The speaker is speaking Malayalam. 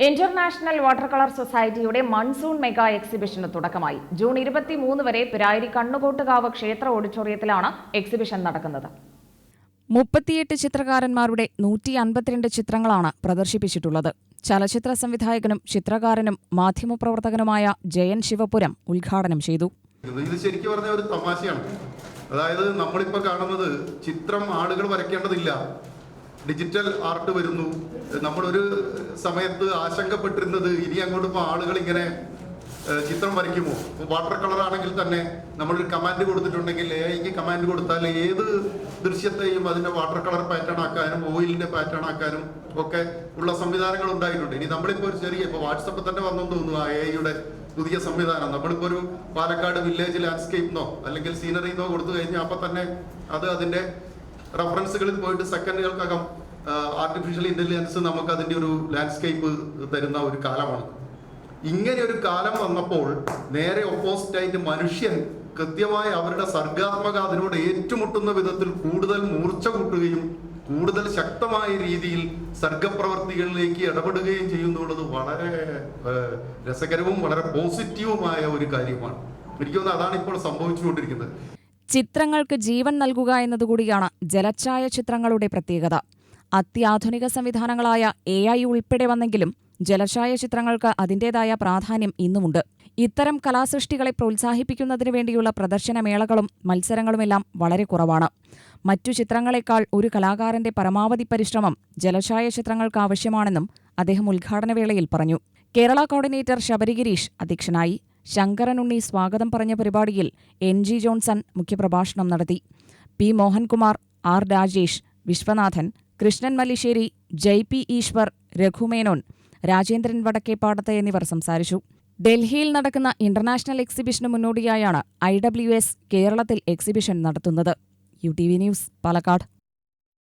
ഇന്റർനാഷണൽ വാട്ടർ കളർ സൊസൈറ്റിയുടെ മൺസൂൺ മെഗാ എക്സിബിഷന് തുടക്കമായി. ജൂൺ ഇരുപത്തിമൂന്ന് വരെ പിരായിരി കണ്ണുകോട്ടുകാവ് ക്ഷേത്ര ഓഡിറ്റോറിയത്തിലാണ് എക്സിബിഷൻ നടക്കുന്നത്. മുപ്പത്തിയെട്ട് ചിത്രകാരന്മാരുടെ നൂറ്റി അൻപത്തിരണ്ട് ചിത്രങ്ങളാണ് പ്രദർശിപ്പിച്ചിട്ടുള്ളത്. ചലച്ചിത്ര സംവിധായകനും ചിത്രകാരനും മാധ്യമപ്രവർത്തകനുമായ ജയൻ ശിവപുരം ഉദ്ഘാടനം ചെയ്തു. ഇത് ശരിക്കും പറഞ്ഞ ഒരു തമാശയാണ്. അതായത് നമ്മളിപ്പോൾ കാണുന്നത് ചിത്രം ആളുകൾ വരയ്ക്കേണ്ടതില്ല. ഡിജിറ്റൽ ആർട്ട് വരുന്നു. നമ്മളൊരു സമയത്ത് ആശങ്കപ്പെട്ടിരുന്നത് ഇനി അങ്ങോട്ട് ഇപ്പോൾ ആളുകൾ ഇങ്ങനെ ചിത്രം വരയ്ക്കുമോ? വാട്ടർ കളർ ആണെങ്കിൽ തന്നെ നമ്മളൊരു കമാൻഡ് കൊടുത്തിട്ടുണ്ടെങ്കിൽ എ ഐക്ക് കമാൻഡ് കൊടുത്താൽ ഏത് ദൃശ്യത്തെയും അതിന്റെ വാട്ടർ കളർ പാറ്റേൺ ആക്കാനും ഓയിലിന്റെ പാറ്റേൺ ആക്കാനും ഒക്കെ ഉള്ള സംവിധാനങ്ങൾ ഉണ്ടായിട്ടുണ്ട്. ഇനി നമ്മളിപ്പോൾ ഒരു ചെറിയ ഇപ്പോൾ വാട്സപ്പ് തന്നെ വന്നു തോന്നുന്നു ആ എ ഐയുടെ പുതിയ സംവിധാനം. നമ്മളിപ്പോ ഒരു പാലക്കാട് വില്ലേജ് ലാൻഡ്സ്കേപ്പ് എന്നോ അല്ലെങ്കിൽ സീനറി സീനറിന്നോ കൊടുത്തു കഴിഞ്ഞാൽ അപ്പൊ തന്നെ അത് അതിന്റെ റഫറൻസുകളിൽ പോയിട്ട് സെക്കൻഡുകൾക്കകം ആർട്ടിഫിഷ്യൽ ഇന്റലിജൻസ് നമുക്ക് അതിന്റെ ഒരു ലാൻഡ്സ്കേപ്പ് തരുന്ന ഒരു കാലമാണ്. ഇങ്ങനെ ഒരു കാലം വന്നപ്പോൾ നേരെ ഓപ്പോസിറ്റ് ആയിട്ട് മനുഷ്യൻ കൃത്യമായി അവരുടെ സർഗാത്മക അതിനോട് ഏറ്റുമുട്ടുന്ന വിധത്തിൽ കൂടുതൽ മൂർച്ച കൂട്ടുകയും കൂടുതൽ ശക്തമായ രീതിയിൽ സർഗപ്രവർത്തികളിലേക്ക് ഇടപെടുകയും ചെയ്യുന്നുള്ളത് വളരെ രസകരവും വളരെ പോസിറ്റീവുമായ ഒരു കാര്യമാണ്. എനിക്ക് തോന്നുന്നു അതാണ് ഇപ്പോൾ സംഭവിച്ചുകൊണ്ടിരിക്കുന്നത്. ചിത്രങ്ങൾക്ക് ജീവൻ നൽകുക എന്നതുകൂടിയാണ് ജലച്ഛായ ചിത്രങ്ങളുടെ പ്രത്യേകത. അത്യാധുനിക സംവിധാനങ്ങളായ എ ഐ ഉൾപ്പെടെ വന്നെങ്കിലും ജലച്ഛായ ചിത്രങ്ങൾക്ക് അതിന്റേതായ പ്രാധാന്യം ഇന്നുമുണ്ട്. ഇത്തരം കലാസൃഷ്ടികളെ പ്രോത്സാഹിപ്പിക്കുന്നതിനു വേണ്ടിയുള്ള പ്രദർശനമേളകളും മത്സരങ്ങളുമെല്ലാം വളരെ കുറവാണ്. മറ്റു ചിത്രങ്ങളെക്കാൾ ഒരു കലാകാരന്റെ പരമാവധി പരിശ്രമം ജലച്ഛായ ചിത്രങ്ങൾക്ക് ആവശ്യമാണെന്നും അദ്ദേഹം ഉദ്ഘാടനവേളയിൽ പറഞ്ഞു. കേരള കോർഡിനേറ്റർ ശബരിഗിരീഷ് അധ്യക്ഷനായി. ശങ്കരനുണ്ണി സ്വാഗതം പറഞ്ഞ പരിപാടിയിൽ എൻ ജി ജോൺസൺ മുഖ്യപ്രഭാഷണം നടത്തി. P Mohankumar R Rajesh Viswanathan Krishnan Mallissery Jai P Eswar Raghumenon Rajendran Vadakkepadath എന്നിവർ സംസാരിച്ചു. ഡൽഹിയിൽ നടക്കുന്ന ഇന്റർനാഷണൽ എക്സിബിഷന് മുന്നോടിയായാണ് ഐ ഡബ്ല്യു എസ് കേരളത്തിൽ എക്സിബിഷൻ നടത്തുന്നത്. U T V news Palakkad.